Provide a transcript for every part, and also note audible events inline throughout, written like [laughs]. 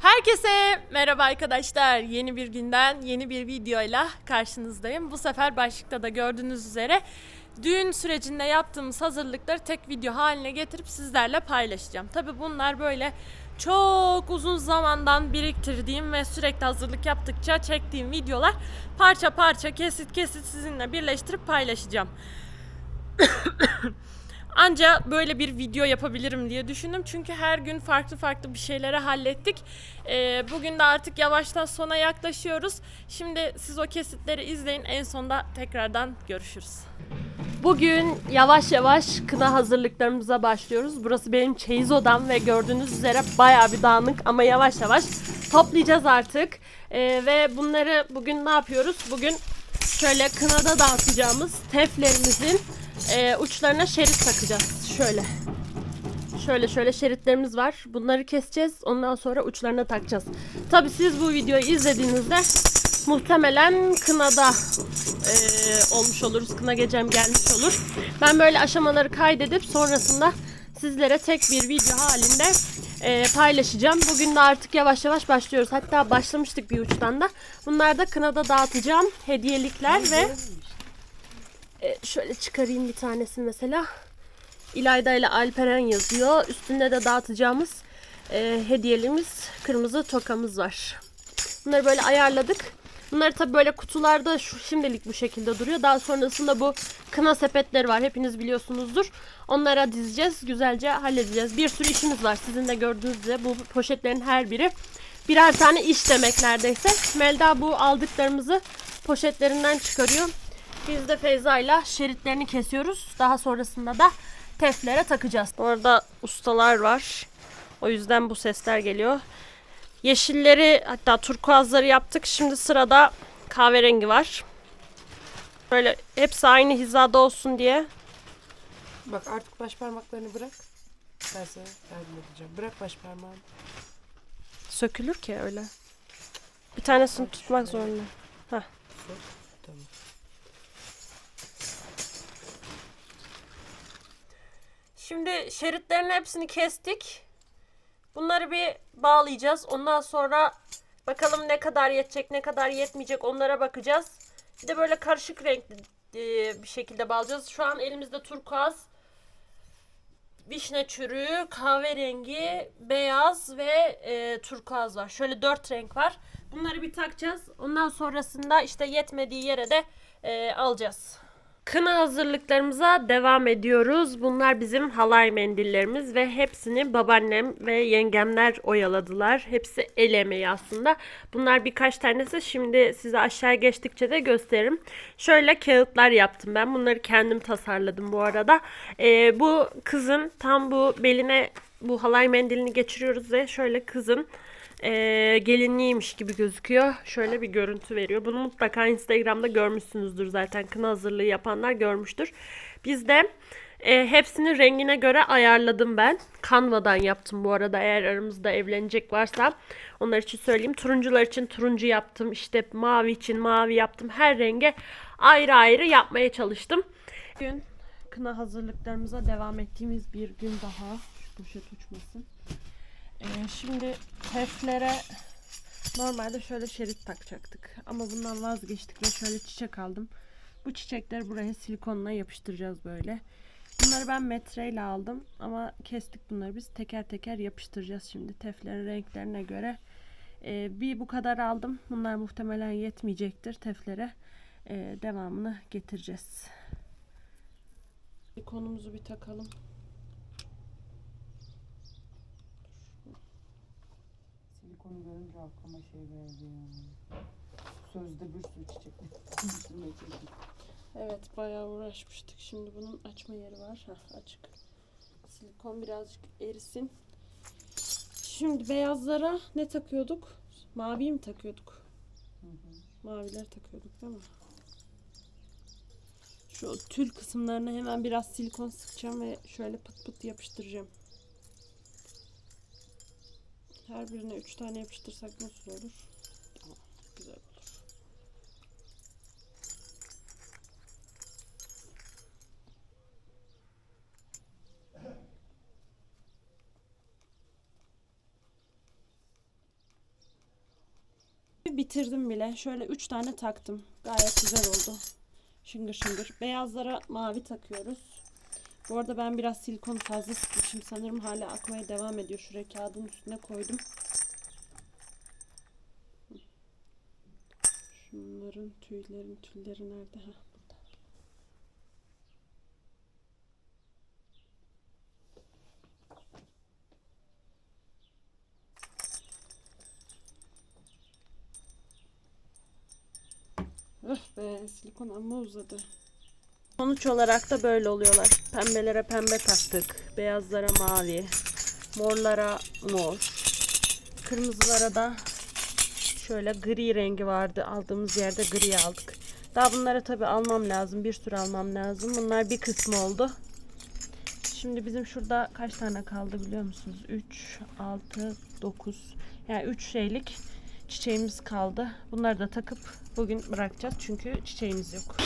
Herkese merhaba arkadaşlar. Yeni bir günden yeni bir videoyla karşınızdayım. Bu sefer başlıkta da gördüğünüz üzere düğün sürecinde yaptığımız hazırlıkları tek video haline getirip sizlerle paylaşacağım. Tabi bunlar böyle çok uzun zamandan biriktirdiğim ve sürekli hazırlık yaptıkça çektiğim videolar parça parça kesit kesit sizinle birleştirip paylaşacağım. Anca böyle bir video yapabilirim diye düşündüm. Çünkü her gün farklı farklı bir şeyleri hallettik. Ee, bugün de artık yavaştan sona yaklaşıyoruz. Şimdi siz o kesitleri izleyin. En sonda tekrardan görüşürüz. Bugün yavaş yavaş kına hazırlıklarımıza başlıyoruz. Burası benim çeyiz odam ve gördüğünüz üzere bayağı bir dağınık ama yavaş yavaş toplayacağız artık. Ee, ve bunları bugün ne yapıyoruz? Bugün şöyle kınada dağıtacağımız teflerimizin e, uçlarına şerit takacağız. Şöyle. Şöyle şöyle şeritlerimiz var. Bunları keseceğiz. Ondan sonra uçlarına takacağız. Tabi siz bu videoyu izlediğinizde muhtemelen kınada e, olmuş oluruz. Kına gecem gelmiş olur. Ben böyle aşamaları kaydedip sonrasında sizlere tek bir video halinde e, paylaşacağım. Bugün de artık yavaş yavaş başlıyoruz. Hatta başlamıştık bir uçtan da. Bunlar da kınada dağıtacağım hediyelikler ve e, şöyle çıkarayım bir tanesini mesela. İlayda ile Alperen yazıyor. Üstünde de dağıtacağımız e, hediyelimiz, kırmızı tokamız var. Bunları böyle ayarladık. Bunları tabi böyle kutularda şu şimdilik bu şekilde duruyor. Daha sonrasında bu kına sepetleri var. Hepiniz biliyorsunuzdur. Onlara dizeceğiz. Güzelce halledeceğiz. Bir sürü işimiz var. Sizin de gördüğünüz üzere bu poşetlerin her biri birer tane iş demek neredeyse. Melda bu aldıklarımızı poşetlerinden çıkarıyor. Biz de Feyza ile şeritlerini kesiyoruz. Daha sonrasında da teflere takacağız. Bu arada ustalar var. O yüzden bu sesler geliyor. Yeşilleri hatta turkuazları yaptık. Şimdi sırada kahverengi var. Böyle hepsi aynı hizada olsun diye. Bak artık baş parmaklarını bırak. Ben sana yardım edeceğim. Bırak baş parmağını. Sökülür ki öyle. Bir tanesini tutmak zorunda. Tamam. Şimdi şeritlerin hepsini kestik. Bunları bir bağlayacağız. Ondan sonra bakalım ne kadar yetecek, ne kadar yetmeyecek onlara bakacağız. Bir de böyle karışık renkli e, bir şekilde bağlayacağız. Şu an elimizde turkuaz, vişne çürüğü, kahverengi, beyaz ve e, turkuaz var. Şöyle dört renk var. Bunları bir takacağız. Ondan sonrasında işte yetmediği yere de e, alacağız. Kına hazırlıklarımıza devam ediyoruz. Bunlar bizim halay mendillerimiz ve hepsini babaannem ve yengemler oyaladılar. Hepsi el emeği aslında. Bunlar birkaç tanesi şimdi size aşağı geçtikçe de gösteririm. Şöyle kağıtlar yaptım ben. Bunları kendim tasarladım bu arada. Ee, bu kızın tam bu beline bu halay mendilini geçiriyoruz ve şöyle kızın e, gelinliğiymiş gibi gözüküyor. Şöyle bir görüntü veriyor. Bunu mutlaka Instagram'da görmüşsünüzdür zaten. Kına hazırlığı yapanlar görmüştür. Biz de e, hepsini rengine göre ayarladım ben. Canva'dan yaptım bu arada. Eğer aramızda evlenecek varsa onlar için söyleyeyim. Turuncular için turuncu yaptım. İşte mavi için mavi yaptım. Her renge ayrı ayrı yapmaya çalıştım. Bugün kına hazırlıklarımıza devam ettiğimiz bir gün daha. Şu poşet uçmasın. Ee, şimdi teflere normalde şöyle şerit takacaktık. Ama bundan vazgeçtik ve şöyle çiçek aldım. Bu çiçekleri buraya silikonla yapıştıracağız böyle. Bunları ben metreyle aldım ama kestik bunları biz teker teker yapıştıracağız şimdi teflerin renklerine göre. Ee, bir bu kadar aldım. Bunlar muhtemelen yetmeyecektir teflere. Ee, devamını getireceğiz. Konumuzu bir takalım. Silikonu görünce aklıma şey geldi ya. Sözde bir sürü çiçek. [laughs] Evet bayağı uğraşmıştık. Şimdi bunun açma yeri var. Heh, açık. Silikon birazcık erisin. Şimdi beyazlara ne takıyorduk? Mavi mi takıyorduk? Maviler takıyorduk değil mi? Şu tül kısımlarına hemen biraz silikon sıkacağım ve şöyle pıt pıt yapıştıracağım. Her birine üç tane yapıştırsak nasıl olur? Güzel olur. Bitirdim bile. Şöyle 3 tane taktım. Gayet güzel oldu. Şıngır şıngır. Beyazlara mavi takıyoruz. Bu arada ben biraz silikon fazla sıkmışım. Sanırım hala akmaya devam ediyor. Şuraya kağıdın üstüne koydum. Şunların tüylerin tülleri nerede? Heh, burada. Öf be silikon amma uzadı. Sonuç olarak da böyle oluyorlar. Pembelere pembe taktık. Beyazlara mavi. Morlara mor. Kırmızılara da şöyle gri rengi vardı. Aldığımız yerde gri aldık. Daha bunlara tabi almam lazım. Bir sürü almam lazım. Bunlar bir kısmı oldu. Şimdi bizim şurada kaç tane kaldı biliyor musunuz? 3, 6, 9. Yani 3 şeylik çiçeğimiz kaldı. Bunları da takıp bugün bırakacağız. Çünkü çiçeğimiz yok.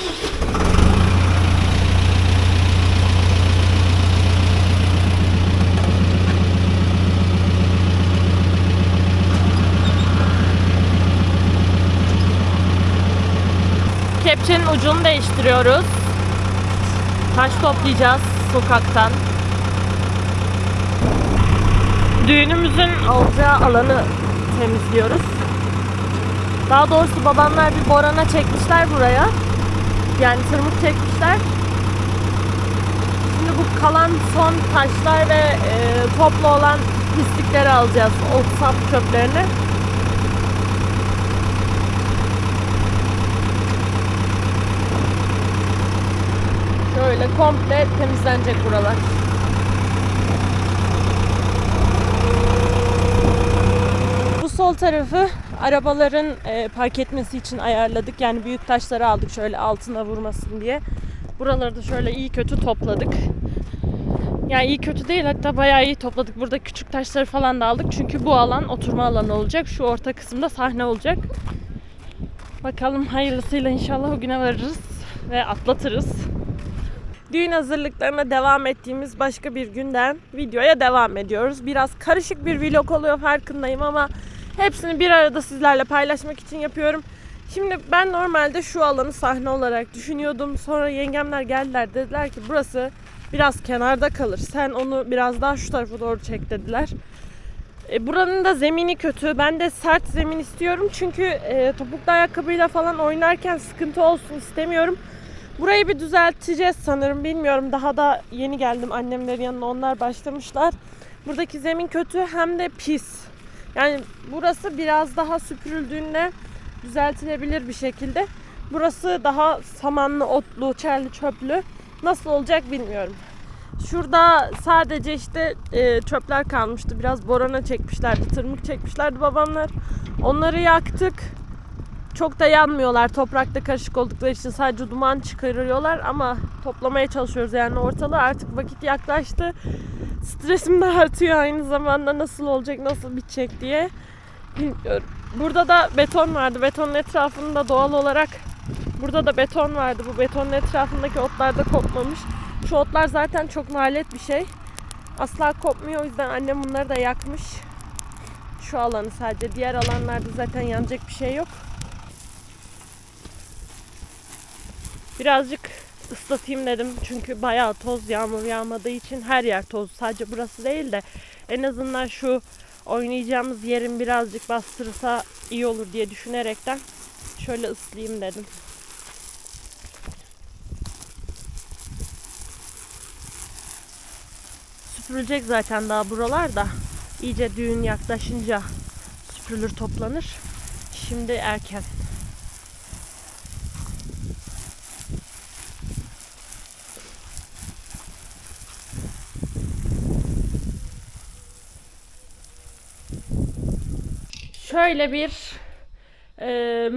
Ucunu değiştiriyoruz. Taş toplayacağız sokaktan. Düğünümüzün olacağı alanı temizliyoruz. Daha doğrusu babamlar bir borana çekmişler buraya. Yani tırmık çekmişler. Şimdi bu kalan son taşlar ve e, toplu olan pislikleri alacağız. O sap çöplerini. Şöyle komple temizlenecek buralar. Bu sol tarafı arabaların e, park etmesi için ayarladık. Yani büyük taşları aldık şöyle altına vurmasın diye. Buraları da şöyle iyi kötü topladık. Yani iyi kötü değil hatta bayağı iyi topladık. Burada küçük taşları falan da aldık. Çünkü bu alan oturma alanı olacak. Şu orta kısımda sahne olacak. Bakalım hayırlısıyla inşallah o güne varırız ve atlatırız. Düğün hazırlıklarına devam ettiğimiz başka bir günden videoya devam ediyoruz. Biraz karışık bir vlog oluyor farkındayım ama hepsini bir arada sizlerle paylaşmak için yapıyorum. Şimdi ben normalde şu alanı sahne olarak düşünüyordum. Sonra yengemler geldiler dediler ki burası biraz kenarda kalır. Sen onu biraz daha şu tarafa doğru çek dediler. E, buranın da zemini kötü. Ben de sert zemin istiyorum. Çünkü e, topuklu ayakkabıyla falan oynarken sıkıntı olsun istemiyorum. Burayı bir düzelteceğiz sanırım. Bilmiyorum. Daha da yeni geldim annemlerin yanına. Onlar başlamışlar. Buradaki zemin kötü hem de pis. Yani burası biraz daha süpürüldüğünde düzeltilebilir bir şekilde. Burası daha samanlı, otlu, çerli, çöplü. Nasıl olacak bilmiyorum. Şurada sadece işte e, çöpler kalmıştı. Biraz borana çekmişlerdi, tırmık çekmişlerdi babamlar. Onları yaktık. Çok da yanmıyorlar toprakta karışık oldukları için sadece duman çıkarıyorlar ama toplamaya çalışıyoruz yani ortalığı artık vakit yaklaştı. Stresim de artıyor aynı zamanda nasıl olacak nasıl bitecek diye bilmiyorum. Burada da beton vardı. Betonun etrafında doğal olarak burada da beton vardı. Bu betonun etrafındaki otlar da kopmamış. Şu otlar zaten çok maliyet bir şey. Asla kopmuyor o yüzden annem bunları da yakmış. Şu alanı sadece. Diğer alanlarda zaten yanacak bir şey yok. Birazcık ıslatayım dedim. Çünkü bayağı toz yağmur yağmadığı için her yer toz. Sadece burası değil de en azından şu oynayacağımız yerin birazcık bastırırsa iyi olur diye düşünerekten şöyle ıslayayım dedim. Süpürülecek zaten daha buralar da. İyice düğün yaklaşınca süpürülür toplanır. Şimdi erken. Şöyle bir e,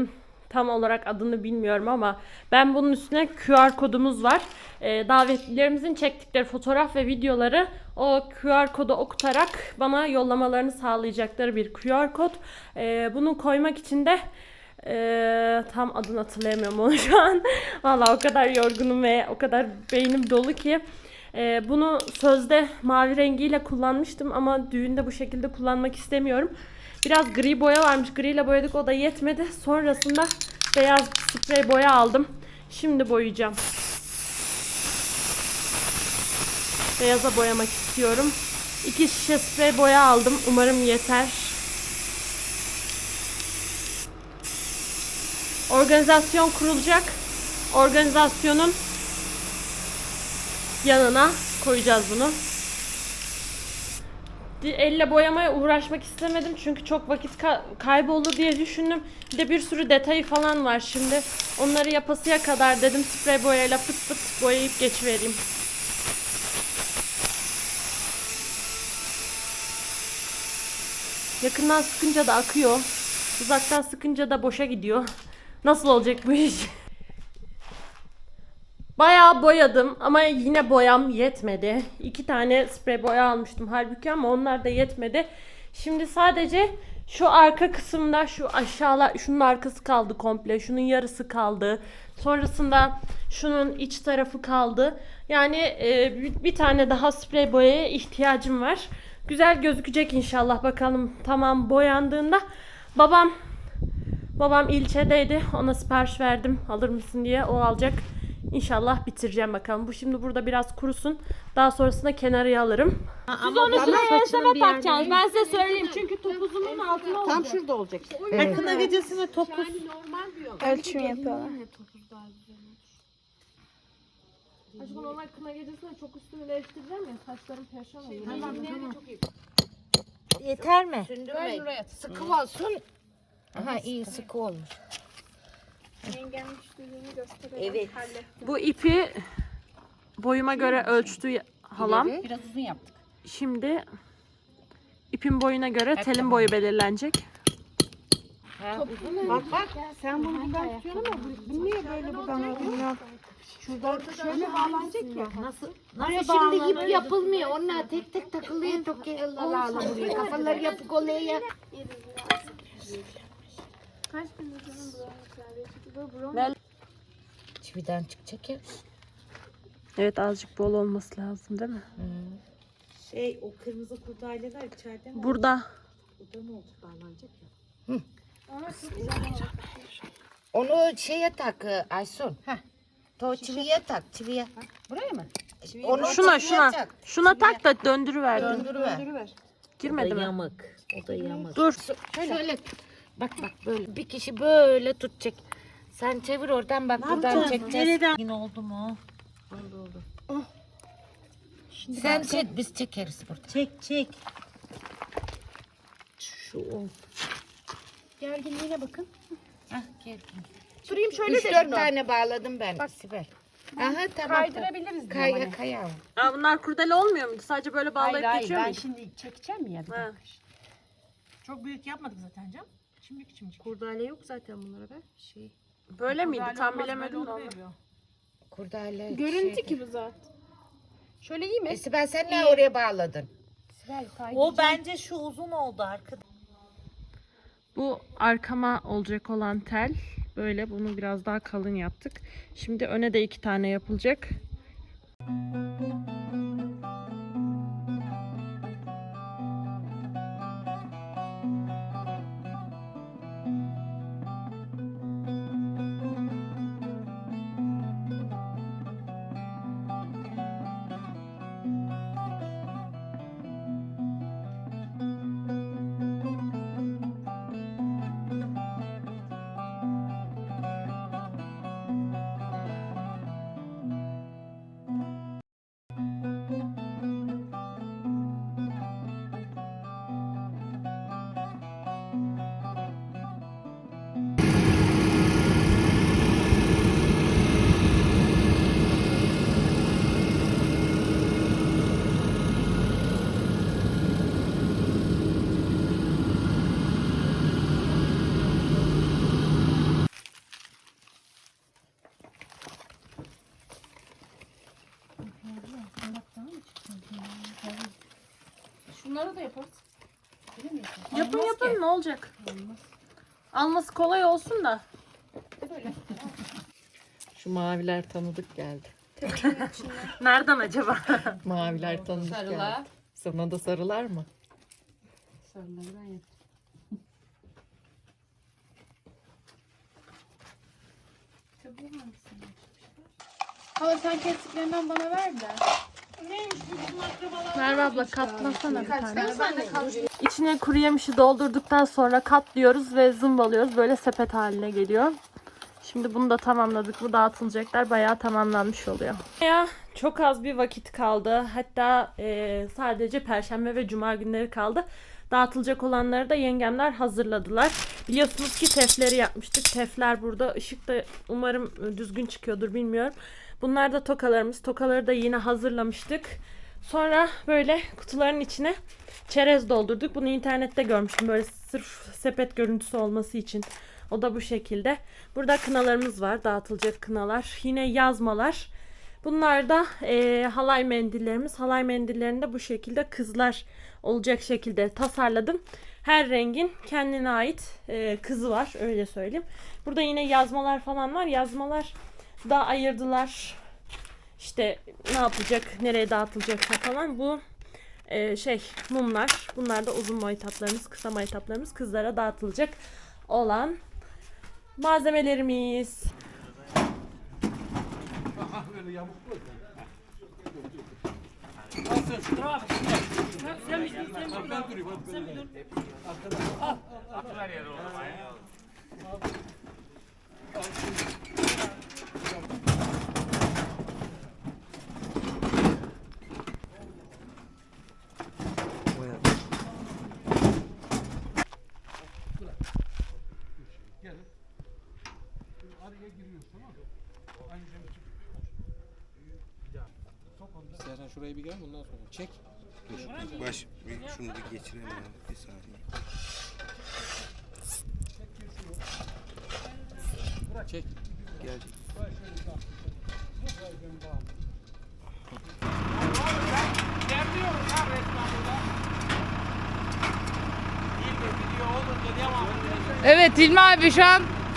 tam olarak adını bilmiyorum ama ben bunun üstüne QR kodumuz var. E, davetlilerimizin çektikleri fotoğraf ve videoları o QR kodu okutarak bana yollamalarını sağlayacakları bir QR kod. E, bunu koymak için de e, tam adını hatırlayamıyorum onu şu an. [laughs] Valla o kadar yorgunum ve o kadar beynim dolu ki. E, bunu sözde mavi rengiyle kullanmıştım ama düğünde bu şekilde kullanmak istemiyorum. Biraz gri boya varmış. Gri ile boyadık o da yetmedi. Sonrasında beyaz sprey boya aldım. Şimdi boyayacağım. Beyaza boyamak istiyorum. İki şişe sprey boya aldım. Umarım yeter. Organizasyon kurulacak. Organizasyonun yanına koyacağız bunu. Elle boyamaya uğraşmak istemedim çünkü çok vakit ka- kaybolur diye düşündüm. Bir de bir sürü detayı falan var şimdi. Onları yapasıya kadar dedim sprey boyayla fıt fıt boyayıp geçivereyim. Yakından sıkınca da akıyor. Uzaktan sıkınca da boşa gidiyor. Nasıl olacak bu iş? [laughs] Bayağı boyadım ama yine boyam yetmedi. İki tane sprey boya almıştım halbuki ama onlar da yetmedi. Şimdi sadece şu arka kısımda şu aşağılar şunun arkası kaldı komple. Şunun yarısı kaldı. Sonrasında şunun iç tarafı kaldı. Yani e, bir, tane daha sprey boyaya ihtiyacım var. Güzel gözükecek inşallah bakalım tamam boyandığında. Babam Babam ilçedeydi. Ona sipariş verdim. Alır mısın diye. O alacak. İnşallah bitireceğim bakalım. Bu şimdi burada biraz kurusun. Daha sonrasında kenarıya alırım. Siz onu şuraya enseme takacaksınız. Ben size söyleyeyim. Çünkü topuzunun altına olacak. Tam şurada olacak. Kına gecesine topuz. Ölçüm yapıyorlar. Aşkım normal kına gecesinde çok üstümü değiştireceğim ya. Saçlarım perşan oluyor. Yeter mi? Sıkı olsun. Aha iyi sıkı olmuş. Evet. Bu ipi boyuma göre ölçtü halam. Biraz uzun yaptık. Şimdi ipin boyuna göre telin boyu belirlenecek. Bak bak sen bunu buradan tutuyorsun ama bu, bu niye böyle buradan alıyor? Şuradan şöyle bağlanacak ya. Nasıl? Nasıl şimdi ip yapılmıyor. Onlar tek tek takılıyor. Çok Allah buraya. Kafaları yapık oluyor ya. Kaç liranın brownie klavye çıktı. Bu brownie Çividen çıkacak ya. Evet azıcık bol olması lazım değil mi? Şey o kırmızı kurdaleler içeride mi? Burada. Burada mı olacak bağlanacak ya? ama çok güzel. Onu şeye tak e, Aysun. Heh. To çiviye tak çiviye. Buraya mı? Onu Şuna çiviye şuna. tak. Şuna tak da döndürüverdim. Döndürüver. Girmedi mi? Yamık. O da yamık. Dur. Şöyle. Bak bak böyle. Bir kişi böyle tutacak. Sen çevir oradan bak buradan çekeceğiz. Nereden? Yine oldu mu? Oldu oldu. Sen çek biz çekeriz burada. Çek çek. Şu ol. Gerginliğine bakın. Hah gel. Durayım şöyle Üç de dört şunu. tane bağladım ben Sibel. Aha tamam. Kaydırabiliriz Kay, kaya, kaya. Aa, bunlar kurdele olmuyor muydu? Sadece böyle bağlayıp Hayır hayır geçiyor ben muydu? şimdi çekeceğim ya. Bir Ha. dakika. Çok büyük yapmadık zaten Can. Şimdiki şimdiki. Kurdale yok zaten bunlara be. Şey. Böyle miydi? Tam bilemedim de onu. Kurdale. Görüntü şey. ki bu zaten. Şöyle iyi mi? E, Sibel sen ne oraya bağladın? Sibel. O bence şu uzun oldu arkada. Bu arkama olacak olan tel. Böyle bunu biraz daha kalın yaptık. Şimdi öne de iki tane yapılacak. Şunları ne olacak? Alması kolay olsun da. Şu maviler tanıdık geldi. [laughs] Nereden acaba? maviler tanıdık Sarılar. geldi. Sana da sarılar mı? Sarılardan yap. Hala sen kestiklerinden bana ver de. Merve abla katlasana bir tane. İçine kuru yemişi doldurduktan sonra katlıyoruz ve zımbalıyoruz. Böyle sepet haline geliyor. Şimdi bunu da tamamladık. Bu dağıtılacaklar bayağı tamamlanmış oluyor. Ya çok az bir vakit kaldı. Hatta e, sadece perşembe ve cuma günleri kaldı. Dağıtılacak olanları da yengemler hazırladılar. Biliyorsunuz ki tefleri yapmıştık. Tefler burada. Işık da umarım düzgün çıkıyordur bilmiyorum. Bunlar da tokalarımız. Tokaları da yine hazırlamıştık. Sonra böyle kutuların içine çerez doldurduk. Bunu internette görmüştüm böyle sırf sepet görüntüsü olması için. O da bu şekilde. Burada kınalarımız var. Dağıtılacak kınalar. Yine yazmalar. Bunlar da eee, halay mendillerimiz. Halay mendillerini de bu şekilde kızlar olacak şekilde tasarladım. Her rengin kendine ait eee, kızı var. Öyle söyleyeyim. Burada yine yazmalar falan var. Yazmalar da ayırdılar. İşte ne yapacak, nereye dağıtılacaksa falan. Bu e, şey mumlar. Bunlar da uzun maytaplarımız, kısa maytaplarımız kızlara dağıtılacak olan malzemelerimiz. İstersen şurayı bir gel bundan sonra çek. Dur. Baş, bir şunu bir geçirelim ya. Bir saniye. Çek. Gelecek. Evet Hilmi abi şu an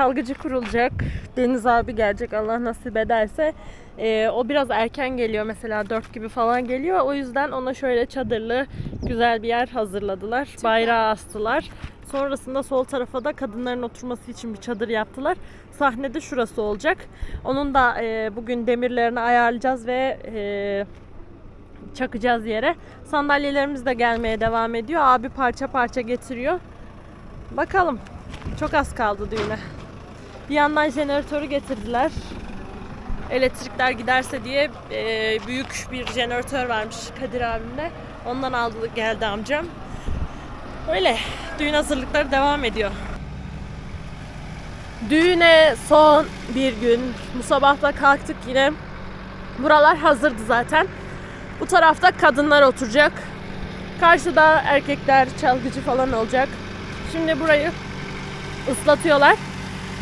çalgıcı kurulacak. Deniz abi gelecek Allah nasip ederse. Ee, o biraz erken geliyor mesela 4 gibi falan geliyor. O yüzden ona şöyle çadırlı güzel bir yer hazırladılar. Bayrağı astılar. Sonrasında sol tarafa da kadınların oturması için bir çadır yaptılar. Sahnede şurası olacak. Onun da e, bugün demirlerini ayarlayacağız ve e, çakacağız yere. Sandalyelerimiz de gelmeye devam ediyor. Abi parça parça getiriyor. Bakalım. Çok az kaldı düğüne. Bir yandan jeneratörü getirdiler. Elektrikler giderse diye e, büyük bir jeneratör varmış Kadir abimde. Ondan aldı geldi amcam. Öyle. Düğün hazırlıkları devam ediyor. Düğüne son bir gün. Bu sabah da kalktık yine. Buralar hazırdı zaten. Bu tarafta kadınlar oturacak. Karşıda erkekler, çalgıcı falan olacak. Şimdi burayı ıslatıyorlar.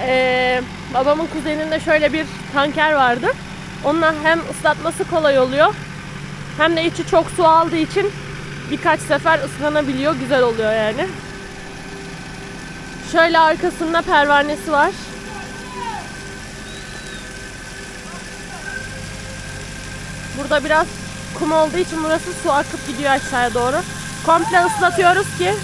Ee, babamın kuzeninde şöyle bir tanker vardı. Onunla hem ıslatması kolay oluyor hem de içi çok su aldığı için birkaç sefer ıslanabiliyor. Güzel oluyor yani. Şöyle arkasında pervanesi var. Burada biraz kum olduğu için burası su akıp gidiyor aşağıya doğru. Komple ıslatıyoruz ki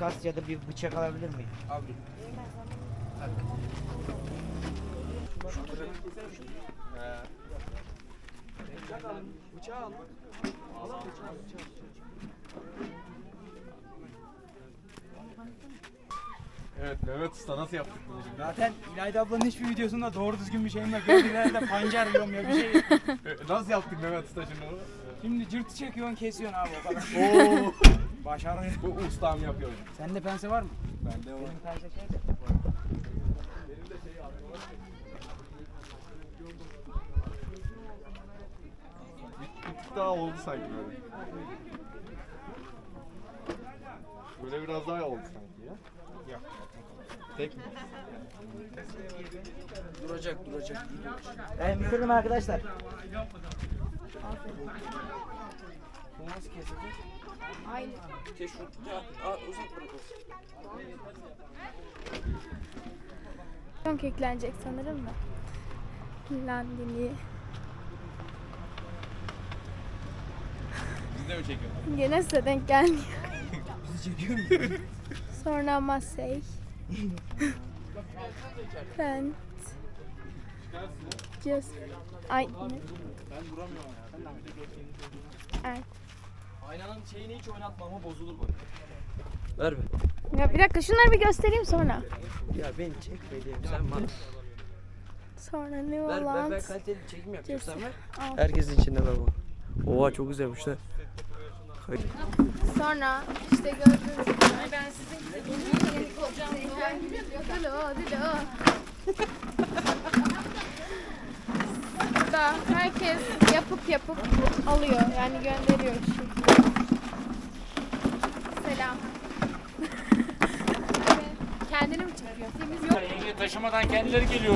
Makas ya da bir bıçak alabilir miyim? Abi. Bıçak al. Bıçağı al. Al al bıçağı. bıçağı. Evet Mehmet Usta nasıl yaptık bunu şimdi? Zaten İlayda ablanın hiçbir videosunda doğru düzgün bir şeyim yok. Gördüğünlerde pancar yiyorum ya bir şey. [laughs] nasıl yaptık Mehmet Usta şimdi onu? Şimdi cırtı çekiyorsun kesiyorsun abi o kadar. Oo. [laughs] Başarı. Bu ustam yapıyor. Sende pense var mı? Bende var. Benim pense şey de. Bir tık daha oldu sanki böyle. Böyle biraz daha oldu sanki ya. Yok. Tek mi? Duracak duracak. Ben bitirdim arkadaşlar. Nasıl kesilecek? Aynı. Aa, uzak bırakıyorsun. Çok eklenecek sanırım da. Landini. Biz de mi çekiyoruz? Gene size denk gelmiyor. [laughs] Bizi çekiyor mu? Sonra Masey. Rent. Just. Ay? Ben duramıyorum ya. Ben de geçeyim. Ay. Aynanın şeyini hiç oynatma ama bozulur bak. Ver be. Ya bir dakika şunları bir göstereyim sonra. Ya beni çekmediğim sen bana. Sonra ne Ver, olan? ver kaliteli çekim yapacağım sen ver. Al. Herkesin içinde ver bu. Oha çok güzelmiş lan. Sonra işte gördüğünüz gibi. ben sizin yeni kocam. Dilo, dilo. Burada herkes yapıp yapıp alıyor. Yani gönderiyor şu şekilde. Selam. Kendini mi çekiyor? Temiz yok. Yenge taşımadan kendileri geliyor.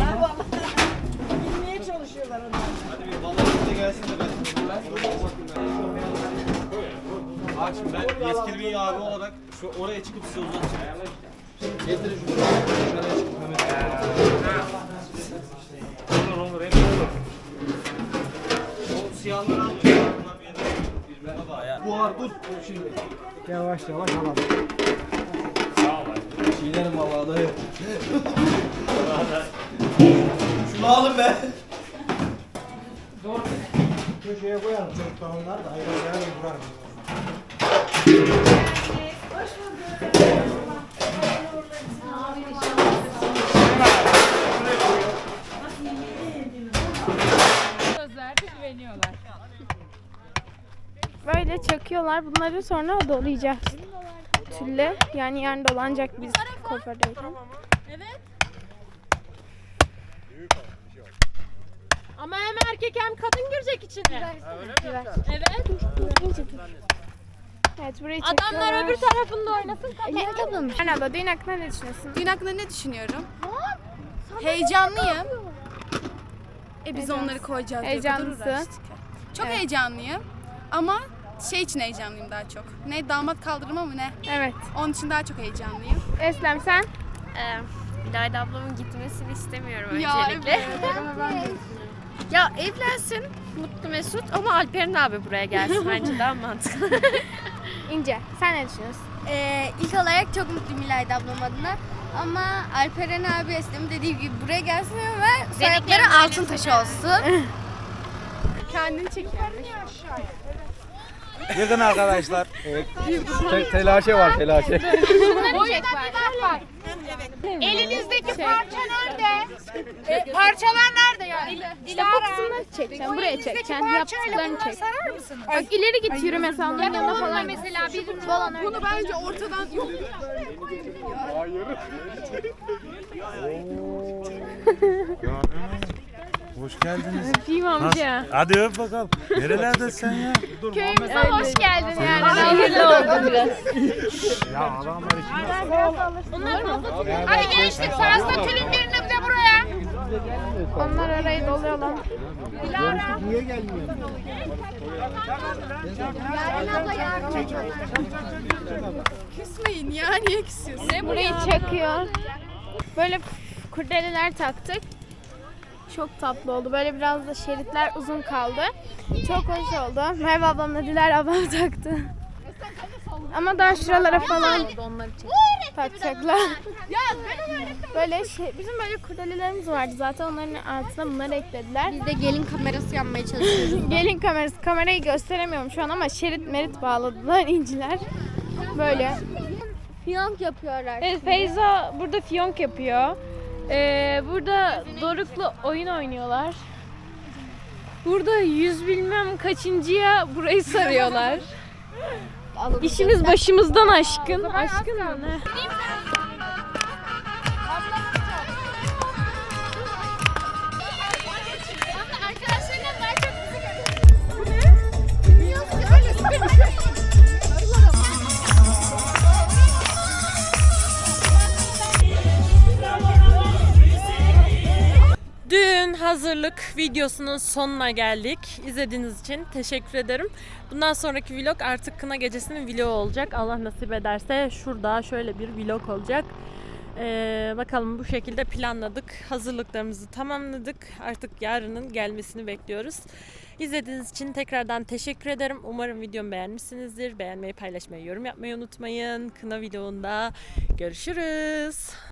Aç ben yetkili bir abi olarak şu oraya çıkıp size uzatacağım. Getirin şunu. Şuraya çıkıp Mehmet. Buhar tut şimdi. Yavaş yavaş alalım. Çiğnerim vallahi dayı. [laughs] Şunu alın be. Köşeye koyalım çocuklar onlar da ayrı ayrı kurarım. Sözlerde Çakıyorlar. Bunları sonra dolayacağız. Tülle. Yani yarın dolanacak biz kuafördeyken. Evet. Ama hem erkek hem kadın girecek içine. Evet. Evet burayı çekiyorlar. Adamlar öbür tarafında oynasın. Yeni toplamış. Abla düğün hakkında ne düşünüyorsun? Düğün hakkında ne düşünüyorum? Heyecanlıyım. E biz onları koyacağız diye bu kadar uğraştık. Çok heyecanlıyım. Ama şey için heyecanlıyım daha çok. Ne damat kaldırma mı ne? Evet. Onun için daha çok heyecanlıyım. Eslem sen? İlayda ablamın gitmesini istemiyorum Ya öncelikle. evet. [laughs] Ya evlensin mutlu mesut ama Alperen abi buraya gelsin bence daha mantıklı. [laughs] İnce sen ne düşünüyorsun? Ee, ilk olarak çok mutluyum İlayda ablam adına. Ama Alperen abi istedim dediğim gibi buraya gelsin ama soyadları altın taşı olsun. [laughs] Kendini çekiyor. Yakın arkadaşlar. Te- telaşe var telaşe. [laughs] Elinizdeki parça nerede? E, parçalar nerede yani? İşte bu kısımları çekeceğim. Buraya çekeceğim. Yaptıklarını çek. Bak ileri git yürüme sandalyenin yanına falan. Mesela bir falan öyle. Bunu bence ortadan yok. [laughs] Hoş geldiniz. [laughs] Öpeyim amca. Hadi öp bakalım. Nerelerdesin sen ya? Köyümüze hoş geldin yani. Şehirli oldu biraz. Ya adamlar için. Hadi gençlik fazla tülün birini de buraya. Onlar arayı doluyorlar. Niye gelmiyor? Küsmeyin ya niye küsüyorsun? Burayı çakıyor. Böyle kurdeleler taktık. Çok tatlı oldu. Böyle biraz da şeritler uzun kaldı. Çok hoş oldu. Merve ablamla Dilara ablam [laughs] taktı. Ama daha şuralara falan takacaklar. Böyle şey, bizim böyle kurdelelerimiz vardı zaten onların altına bunları eklediler. Biz de gelin kamerası yapmaya çalışıyoruz. [laughs] Gelin kamerası. Kamerayı gösteremiyorum şu an ama şerit merit bağladılar inciler. Böyle. Fiyonk yapıyorlar. Evet Feyza burada fiyonk yapıyor. Ee, burada Doruk'la oyun oynuyorlar. Burada yüz bilmem kaçıncıya burayı sarıyorlar. İşimiz başımızdan aşkın. Aşkın mı ne? Hazırlık videosunun sonuna geldik. İzlediğiniz için teşekkür ederim. Bundan sonraki vlog artık kına gecesinin vlogu olacak. Allah nasip ederse şurada şöyle bir vlog olacak. Ee, bakalım bu şekilde planladık. Hazırlıklarımızı tamamladık. Artık yarının gelmesini bekliyoruz. İzlediğiniz için tekrardan teşekkür ederim. Umarım videomu beğenmişsinizdir. Beğenmeyi, paylaşmayı, yorum yapmayı unutmayın. Kına vlogunda görüşürüz.